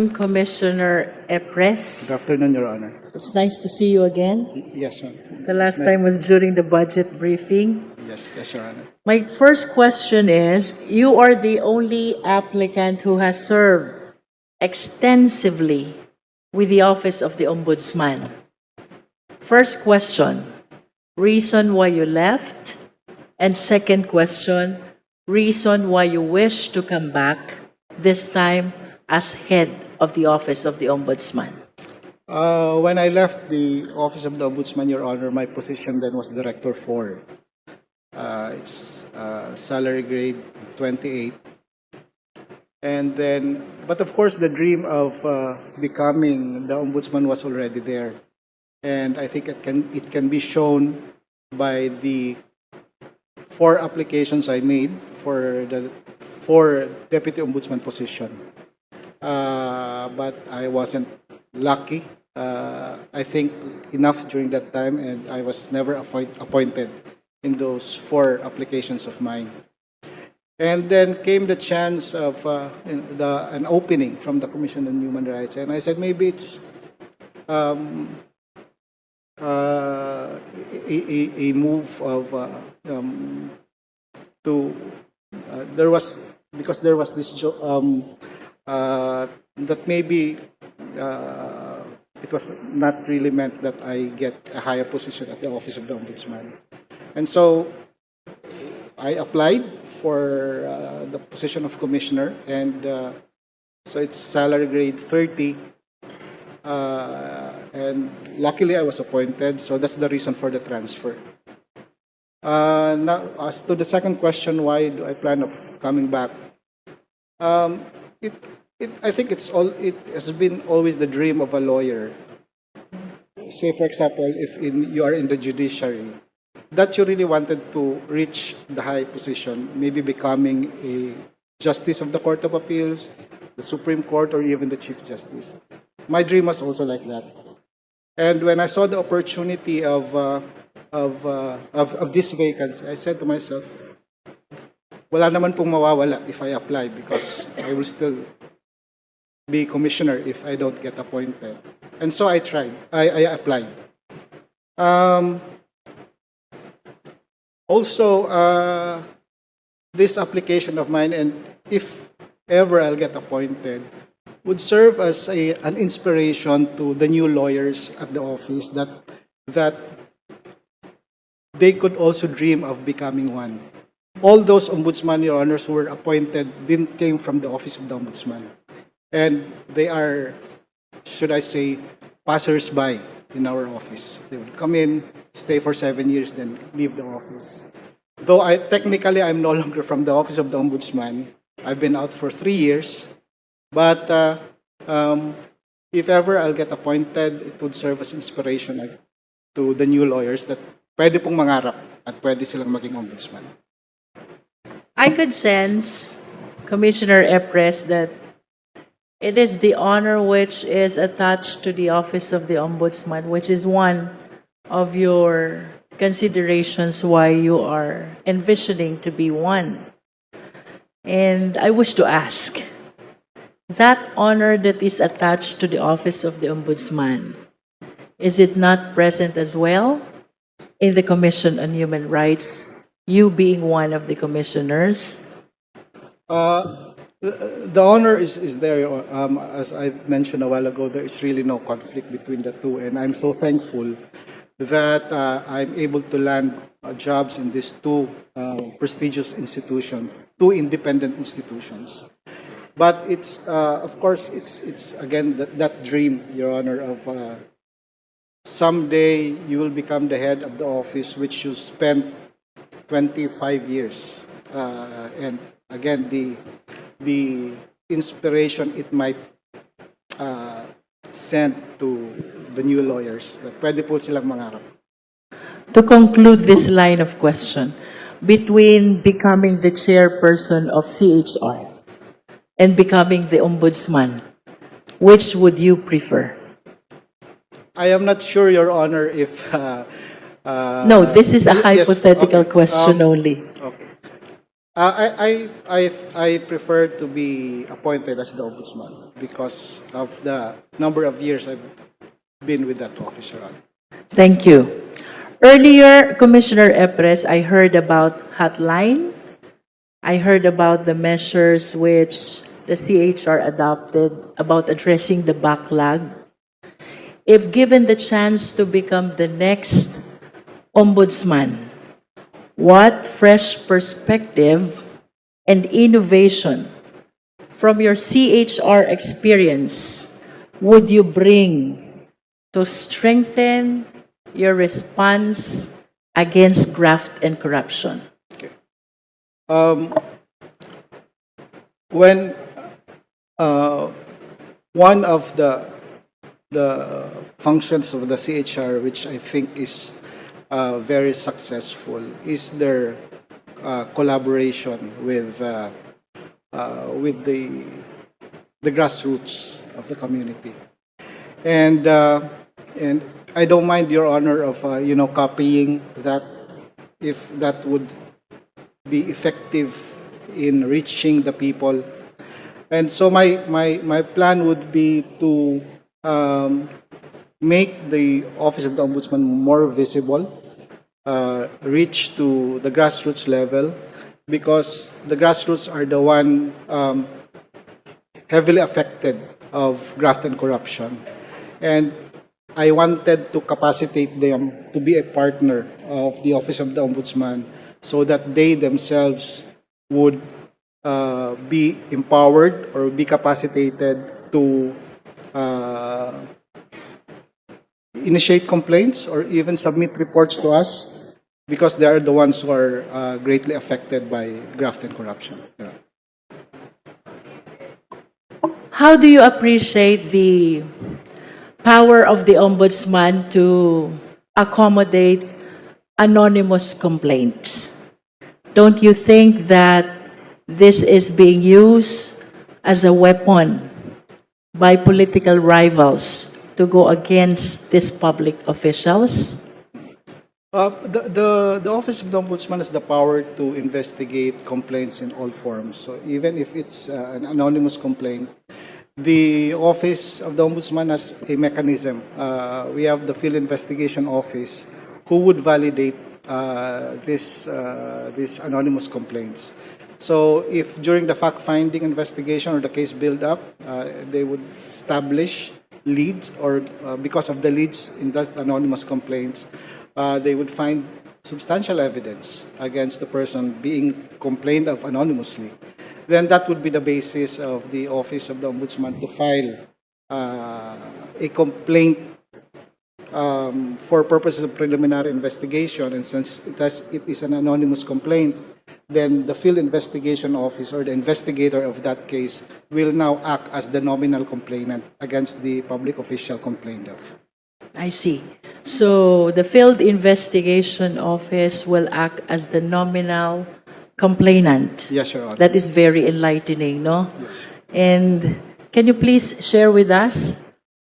afternoon, Commissioner Epres. Good afternoon, Your Honor. It's nice to see you again. Yes, ma'am. The last time was during the budget briefing. Yes, yes, Your Honor. My first question is, you are the only applicant who has served extensively with the Office of the Ombudsman. First question, reason why you left? And second question, reason why you wish to come back, this time as head of the Office of the Ombudsman? Uh, when I left the Office of the Ombudsman, Your Honor, my position then was Director 4. Uh, it's uh, salary grade 28. And then, but of course, the dream of uh, becoming the Ombudsman was already there. And I think it can, it can be shown by the four applications I made for the for Deputy Ombudsman position. Uh, but I wasn't lucky. Uh, I think enough during that time, and I was never appoint, appointed in those four applications of mine. And then came the chance of uh, the, an opening from the Commission on Human Rights, and I said maybe it's um, uh, a, a, move of uh, um, to uh, there was because there was this um, uh, that maybe uh, it was not really meant that I get a higher position at the office of the ombudsman, and so I applied for uh, the position of commissioner, and uh, so it's salary grade thirty. Uh, and luckily, I was appointed, so that's the reason for the transfer. Uh, now, as to the second question, why do I plan of coming back? Um, it, it, I think it's all. It has been always the dream of a lawyer. Say, for example, if in, you are in the judiciary, that you really wanted to reach the high position, maybe becoming a justice of the Court of Appeals, the Supreme Court, or even the Chief Justice. My dream was also like that. And when I saw the opportunity of uh, of, uh, of of this vacancy, I said to myself, wala naman pong mawawala if I apply because I will still be commissioner if I don't get appointed. And so I tried. I, I applied. Um, also, uh, this application of mine, and if ever I'll get appointed, would serve as a, an inspiration to the new lawyers at the office that that they could also dream of becoming one. All those ombudsman, your honors, who were appointed didn't came from the office of the ombudsman, and they are, should I say, passers-by in our office. They would come in, stay for seven years, then leave the office. Though I technically I'm no longer from the office of the ombudsman, I've been out for three years. But uh, um, if ever I'll get appointed, it would serve as inspiration to the new lawyers that pwede pong mangarap at pwede silang maging ombudsman. I could sense, Commissioner Epres, that it is the honor which is attached to the office of the ombudsman, which is one of your considerations why you are envisioning to be one. And I wish to ask, that honor that is attached to the office of the ombudsman, is it not present as well in the Commission on Human Rights, you being one of the commissioners? Uh, the, honor is, is there. Um, as I mentioned a while ago, there is really no conflict between the two, and I'm so thankful that uh, I'm able to land uh, jobs in these two uh, prestigious institutions, two independent institutions. But it's, uh, of course, it's it's again that, that dream, Your Honor, of uh, someday you will become the head of the office which you spent 25 years. Uh, and again, the the inspiration it might uh, send to the new lawyers pwede po silang mangarap. To conclude this line of question, between becoming the chairperson of CHR and becoming the ombudsman, which would you prefer? I am not sure, Your Honor, if... Uh, uh, No, this is a yes, hypothetical okay, question um, only. Okay. Uh, I, I, I, I prefer to be appointed as the ombudsman because of the number of years I've been with that office. Thank you. Earlier, Commissioner Epres, I heard about hotline. I heard about the measures which the CHR adopted about addressing the backlog. If given the chance to become the next ombudsman, what fresh perspective and innovation from your CHR experience would you bring to strengthen your response against graft and corruption? Um, when uh, one of the the functions of the CHR, which I think is uh, very successful, is their uh, collaboration with uh, uh, with the the grassroots of the community, and uh, and I don't mind your honor of uh, you know copying that if that would be effective in reaching the people. And so my, my, my plan would be to um, make the Office of the Ombudsman more visible, uh, reach to the grassroots level, because the grassroots are the one um, heavily affected of graft and corruption. And I wanted to capacitate them to be a partner of the Office of the Ombudsman so that they themselves would uh, be empowered or be capacitated to uh, initiate complaints or even submit reports to us because they are the ones who are uh, greatly affected by graft and corruption. Yeah. How do you appreciate the power of the ombudsman to accommodate anonymous complaints? Don't you think that this is being used as a weapon by political rivals to go against these public officials? Uh, the, the, the Office of the Ombudsman has the power to investigate complaints in all forms. So even if it's uh, an anonymous complaint, the Office of the Ombudsman has a mechanism. Uh, we have the Field Investigation Office who would validate uh, this, uh, these anonymous complaints. So if during the fact-finding investigation or the case build-up, uh, they would establish leads or uh, because of the leads in those anonymous complaints, uh, they would find substantial evidence against the person being complained of anonymously, then that would be the basis of the Office of the Ombudsman to file uh, a complaint um, for purposes of preliminary investigation. And since it, has, it is an anonymous complaint, then the field investigation office or the investigator of that case will now act as the nominal complainant against the public official complained of. I see. So the Field Investigation Office will act as the nominal complainant. Yes, Your Honor. That is very enlightening, no? Yes. And can you please share with us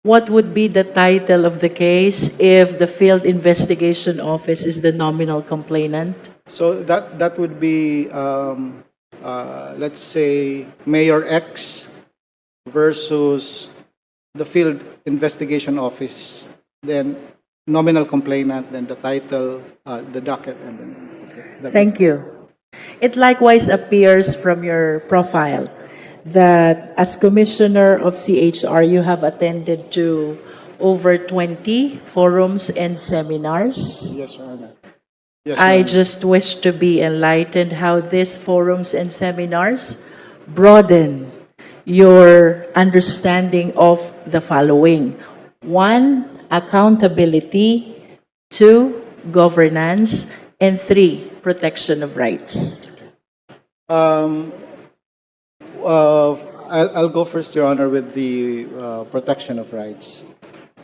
what would be the title of the case if the Field Investigation Office is the nominal complainant? So that that would be, um, uh, let's say, Mayor X versus the Field Investigation Office, then nominal complainant, then the title, uh, the docket, and then. the- Thank you. It likewise appears from your profile that as Commissioner of CHR, you have attended to over 20 forums and seminars. Yes, Your Honor. Yes, Your I Honor. just wish to be enlightened how these forums and seminars broaden your understanding of the following. One, accountability. Two, governance. And three, protection of rights. Um, uh, I'll, I'll go first, Your Honor, with the uh, protection of rights.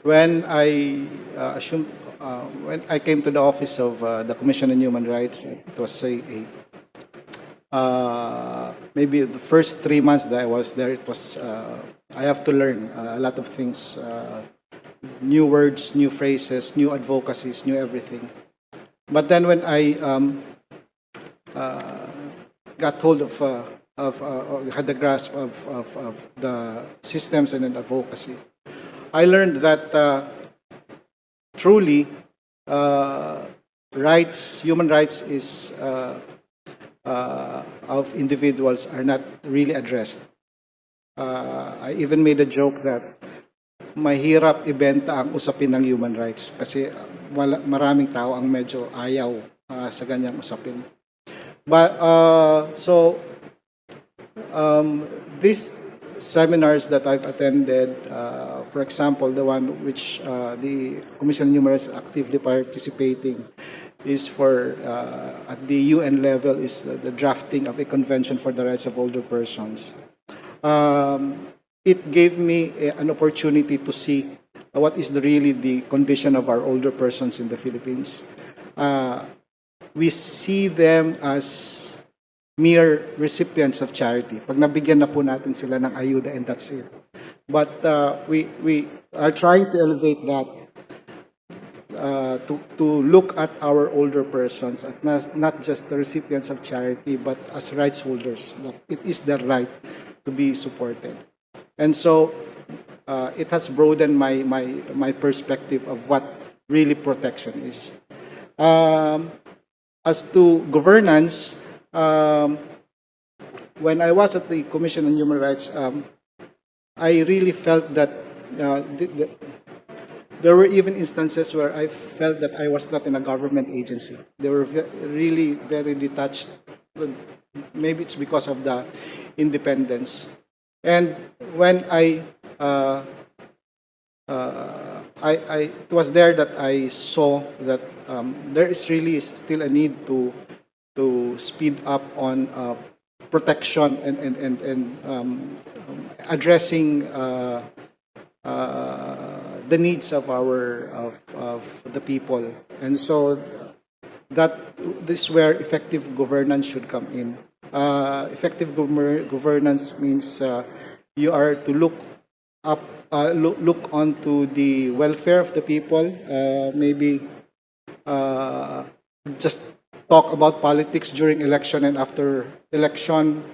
When I uh, assumed, uh, when I came to the office of uh, the Commission on Human Rights, it was a, a uh, maybe the first three months that I was there, it was uh, I have to learn a lot of things, uh, new words, new phrases, new advocacies, new everything. But then when I um, uh, got hold of, uh, of uh, had the grasp of, of, of the systems and advocacy. I learned that uh, truly uh, rights, human rights is uh, of individuals are not really addressed. I even made a joke that mahirap ibenta ang usapin ng human rights kasi wala, maraming tao ang medyo ayaw uh, sa ganyang usapin. But uh, so um, these seminars that I've attended, uh, for example, the one which uh, the Commission on Human Rights actively participating is for uh, at the UN level is the, the drafting of a convention for the rights of older persons. Um, it gave me a, an opportunity to see what is the, really the condition of our older persons in the Philippines. Uh, we see them as mere recipients of charity. Pag nabigyan na po natin sila ng ayuda and that's it. But uh, we, we are trying to elevate that uh, to, to look at our older persons, at not, not just the recipients of charity, but as rights holders. That it is their right to be supported. And so uh, it has broadened my, my, my perspective of what really protection is. Um, as to governance, um, when I was at the Commission on Human Rights, um, I really felt that uh, the, the, there were even instances where I felt that I was not in a government agency. They were ve- really very detached. Maybe it's because of the independence. And when I, uh, uh, I, I, it was there that I saw that um, there is really still a need to to speed up on uh, protection and and and, and um, addressing uh, uh, the needs of our of, of the people, and so that this is where effective governance should come in. Uh, effective gover- governance means uh, you are to look up, uh, look, look onto the welfare of the people. Uh, maybe uh, just talk about politics during election and after election.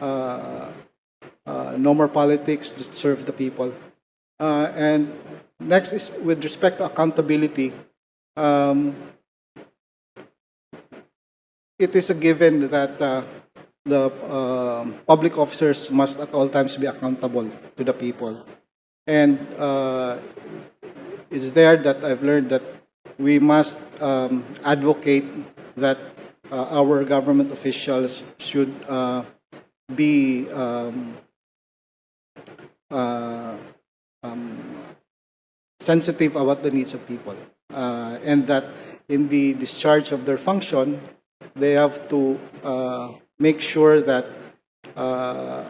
Uh, uh, no more politics, just serve the people. Uh, and next is with respect to accountability. Um, it is a given that uh, the um public officers must at all times be accountable to the people. And uh, it's there that I've learned that we must um, advocate that uh, our government officials should uh, be um, uh, um, sensitive about the needs of people, uh, and that in the discharge of their function, they have to uh, make sure that uh,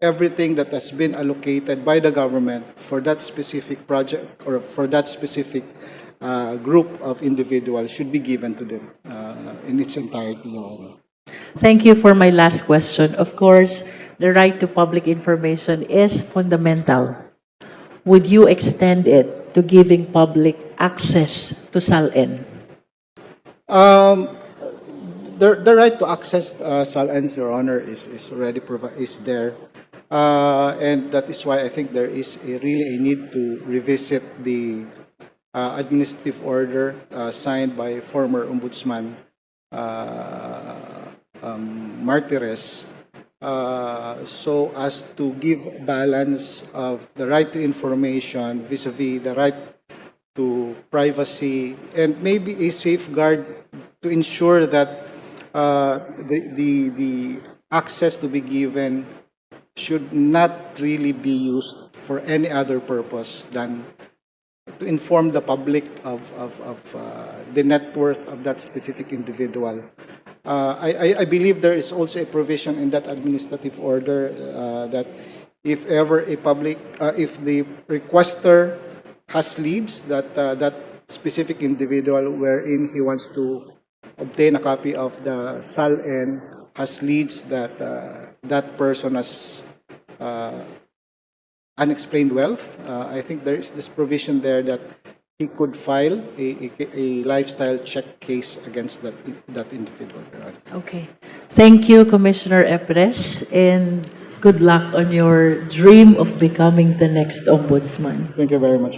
everything that has been allocated by the government for that specific project or for that specific uh, group of individuals should be given to them uh, in its entirety. Thank you for my last question. Of course, the right to public information is fundamental. Would you extend it to giving public access to SALN? Um, the, the right to access uh, SALNs, Your Honor, is, is already provi- is there. Uh, and that is why I think there is a, really a need to revisit the uh, administrative order uh, signed by former Ombudsman uh, um, Martires uh, so as to give balance of the right to information vis-a-vis the right to privacy and maybe a safeguard to ensure that uh, the, the, the access to be given should not really be used for any other purpose than to inform the public of, of, of uh, the net worth of that specific individual. Uh, I, I- believe there is also a provision in that administrative order uh, that if ever a public, uh, if the requester has leads that uh, that specific individual wherein he wants to obtain a copy of the SALN has leads that uh, that person has uh, unexplained wealth. Uh, I think there is this provision there that he could file a, a, a lifestyle check case against that, that individual, Okay. Thank you, Commissioner Epres, and good luck on your dream of becoming the next ombudsman. Thank you very much.